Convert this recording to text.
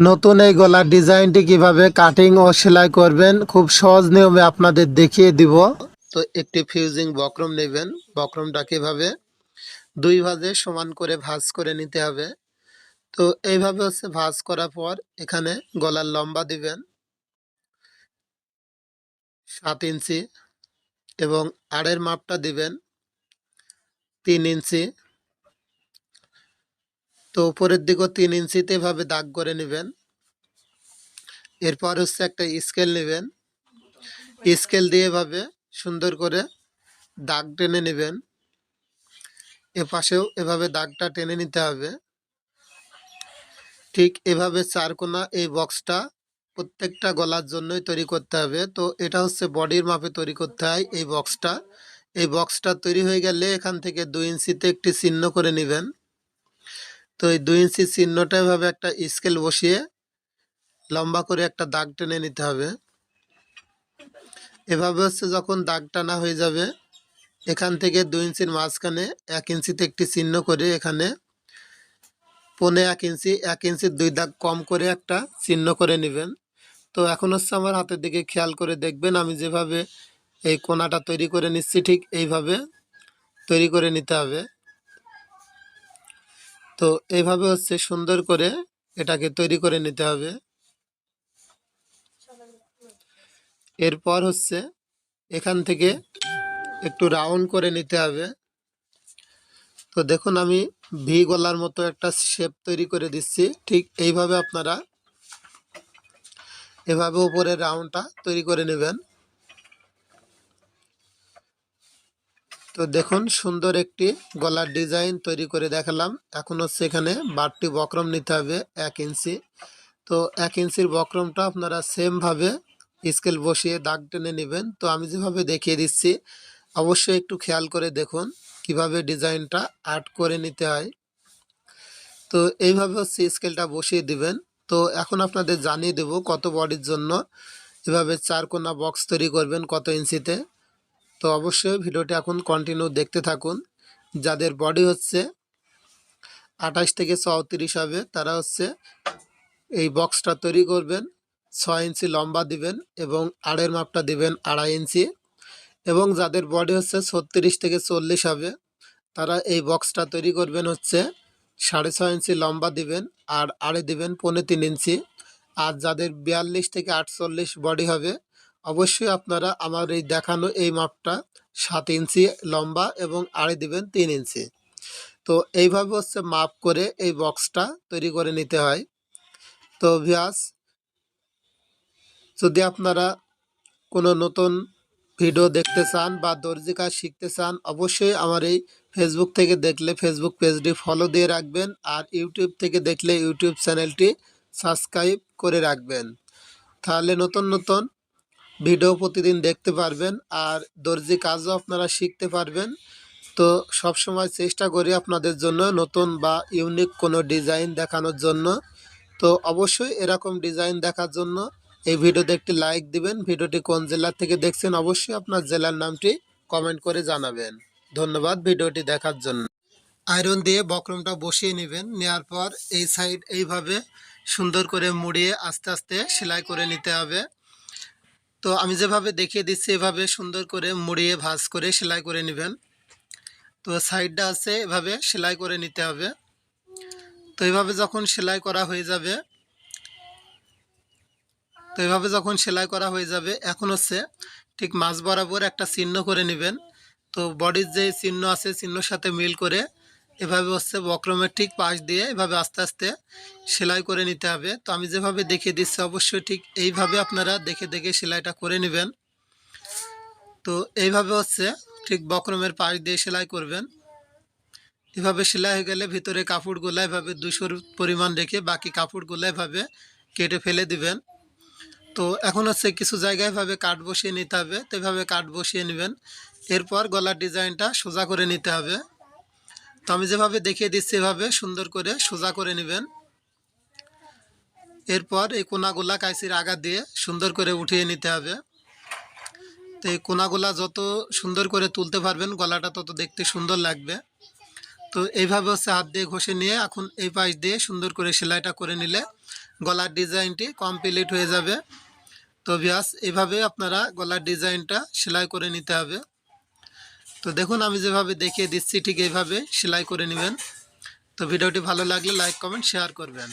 নতুন এই গলার ডিজাইনটি কীভাবে কাটিং ও সেলাই করবেন, খুব সহজ নিয়মে আপনাদের দেখিয়ে দিব। তো একটি ফিউজিং বক্রম নেবেন। বক্রমটা কীভাবে? দুই ভাজে সমান করে ভাঁজ করে নিতে হবে। তো এইভাবে হচ্ছে ভাঁজ করার পর এখানে গলার লম্বা দিবেন। সাত ইঞ্চি এবং আড়ের মাপটা দিবেন। তিন ইঞ্চি তো উপরের দিকেও তিন ইঞ্চিতে এভাবে দাগ করে নেবেন। এরপর হচ্ছে একটা স্কেল নেবেন। স্কেল দিয়ে এভাবে সুন্দর করে দাগ টেনে নেবেন। এ পাশেও এভাবে দাগটা টেনে নিতে হবে। ঠিক এভাবে চারকোনা এই বক্সটা প্রত্যেকটা গলার জন্যই তৈরি করতে হবে। তো এটা হচ্ছে বডির মাপে তৈরি করতে হয় এই বক্সটা। এই বক্সটা তৈরি হয়ে গেলে এখান থেকে দুই ইঞ্চিতে একটি চিহ্ন করে নেবেন। তো এই দুই ইঞ্চি চিহ্নটা এভাবে একটা স্কেল বসিয়ে লম্বা করে একটা দাগ টেনে নিতে হবে। এভাবে হচ্ছে যখন দাগ টানা হয়ে যাবে, এখান থেকে দুই ইঞ্চির মাঝখানে এক ইঞ্চিতে একটি চিহ্ন করে এখানে পনে এক ইঞ্চি, এক ইঞ্চির দুই দাগ কম করে একটা চিহ্ন করে নেবেন। তো এখন হচ্ছে আমার হাতের দিকে খেয়াল করে দেখবেন, আমি যেভাবে এই কোনাটা তৈরি করে নিচ্ছি ঠিক এইভাবে তৈরি করে নিতে হবে। তো এইভাবে হচ্ছে সুন্দর করে এটাকে তৈরি করে নিতে হবে। এরপর হচ্ছে এখান থেকে একটু রাউন্ড করে নিতে হবে। তো দেখুন আমি ভি গলার মতো একটা শেপ তৈরি করে দিচ্ছি। ঠিক এইভাবে আপনারা এভাবে উপরে রাউন্ডটা তৈরি করে নেবেন। তো দেখুন, সুন্দর একটি গলার ডিজাইন তৈরি করে দেখালাম। এখন হচ্ছে এখানে বারটি বক্রম নিতে হবে এক ইঞ্চি। তো এক ইঞ্চির বক্রমটা আপনারা সেমভাবে স্কেল বসিয়ে দাগ টেনে নেবেন। তো আমি যেভাবে দেখিয়ে দিচ্ছি, অবশ্যই একটু খেয়াল করে দেখুন কীভাবে ডিজাইনটা আর্ট করে নিতে হয়। তো এইভাবে হচ্ছে স্কেলটা বসিয়ে দিবেন। তো এখন আপনাদের জানিয়ে দেব কত বডির জন্য। এভাবে চার কোনা বক্স তৈরি করবেন কত ইঞ্চিতে। তো অবশ্যই ভিডিওটি এখন কন্টিনিউ দেখতে থাকুন। যাদের বডি হচ্ছে আঠাশ থেকে চৌত্রিশ হবে, তারা হচ্ছে এই বক্সটা তৈরি করবেন, ছয় ইঞ্চি লম্বা দিবেন এবং আড়ের মাপটা দিবেন আড়াই ইঞ্চি। এবং যাদের বডি হচ্ছে ছত্রিশ থেকে চল্লিশ হবে, তারা এই বক্সটা তৈরি করবেন হচ্ছে সাড়ে ছয় ইঞ্চি লম্বা দিবেন আর আড়ে দিবেন পৌনে তিন ইঞ্চি। আর যাদের বিয়াল্লিশ থেকে আটচল্লিশ বডি হবে অবশ্যই আপনারা আমার এই দেখানো এই মাপটা সাত ইঞ্চি লম্বা এবং আড়ে দিবেন তিন ইঞ্চি। তো এইভাবে হচ্ছে মাপ করে এই বক্সটা তৈরি করে নিতে হয়। তো ভিয়াস যদি আপনারা কোনো নতুন ভিডিও দেখতে চান বা দর্জি কাজ শিখতে চান, অবশ্যই আমার এই ফেসবুক থেকে দেখলে ফেসবুক পেজটি ফলো দিয়ে রাখবেন আর ইউটিউব থেকে দেখলে ইউটিউব চ্যানেলটি সাবস্ক্রাইব করে রাখবেন। তাহলে নতুন নতুন ভিডিও প্রতিদিন দেখতে পারবেন আর দর্জি কাজও আপনারা শিখতে পারবেন। তো সব সময় চেষ্টা করি আপনাদের জন্য নতুন বা ইউনিক কোনো ডিজাইন দেখানোর জন্য। তো অবশ্যই এরকম ডিজাইন দেখার জন্য এই ভিডিওতে একটি লাইক দিবেন। ভিডিওটি কোন জেলা থেকে দেখছেন অবশ্যই আপনার জেলার নামটি কমেন্ট করে জানাবেন। ধন্যবাদ ভিডিওটি দেখার জন্য। আয়রন দিয়ে বক্রমটা বসিয়ে নেবেন। নেওয়ার পর এই সাইড এইভাবে সুন্দর করে মুড়িয়ে আস্তে আস্তে সেলাই করে নিতে হবে। তো আমি যেভাবে দেখিয়ে দিচ্ছি, এভাবে সুন্দর করে মুড়িয়ে ভাঁজ করে সেলাই করে নেবেন। তো সাইডটা আছে, এভাবে সেলাই করে নিতে হবে। তো এইভাবে যখন সেলাই করা হয়ে যাবে, তো এভাবে যখন সেলাই করা হয়ে যাবে, এখন হচ্ছে ঠিক মাঝ বরাবর একটা চিহ্ন করে নেবেন। তো বডির যে চিহ্ন আছে, চিহ্নর সাথে মিল করে এভাবে হচ্ছে বক্রমের ঠিক পাশ দিয়ে এভাবে আস্তে আস্তে সেলাই করে নিতে হবে। তো আমি যেভাবে দেখিয়ে দিচ্ছি, অবশ্যই ঠিক এইভাবে আপনারা দেখে দেখে সেলাইটা করে নেবেন। তো এইভাবে হচ্ছে ঠিক বক্রমের পাশ দিয়ে সেলাই করবেন। এভাবে সেলাই হয়ে গেলে ভিতরে কাপড়গুলো এভাবে দুশোর পরিমাণ রেখে বাকি কাপড়গুলো এভাবে কেটে ফেলে দিবেন। তো এখন হচ্ছে কিছু জায়গায় এভাবে কাঠ বসিয়ে নিতে হবে। তো এভাবে কাঠ বসিয়ে নেবেন। এরপর গলার ডিজাইনটা সোজা করে নিতে হবে। তো আমি যেভাবে দেখিয়ে দিচ্ছি এভাবে সুন্দর করে সোজা করে নেবেন। এরপর এই কোনাগুলা কাইসির আগা দিয়ে সুন্দর করে উঠিয়ে নিতে হবে। তো এই কোনাগুলা যত সুন্দর করে তুলতে পারবেন, গলাটা তত দেখতে সুন্দর লাগবে। তো এইভাবে হচ্ছে হাত দিয়ে ঘষে নিয়ে এখন এই পাশ দিয়ে সুন্দর করে সেলাইটা করে নিলে গলার ডিজাইনটি কমপ্লিট হয়ে যাবে। তো ভিয়াস এইভাবে আপনারা গলার ডিজাইনটা সেলাই করে নিতে হবে। তো দেখুন, আমি যেভাবে দেখিয়ে দিচ্ছি, ঠিক এইভাবে সেলাই করে নেবেন। তো ভিডিওটি ভালো লাগলে লাইক, কমেন্ট শেয়ার করবেন।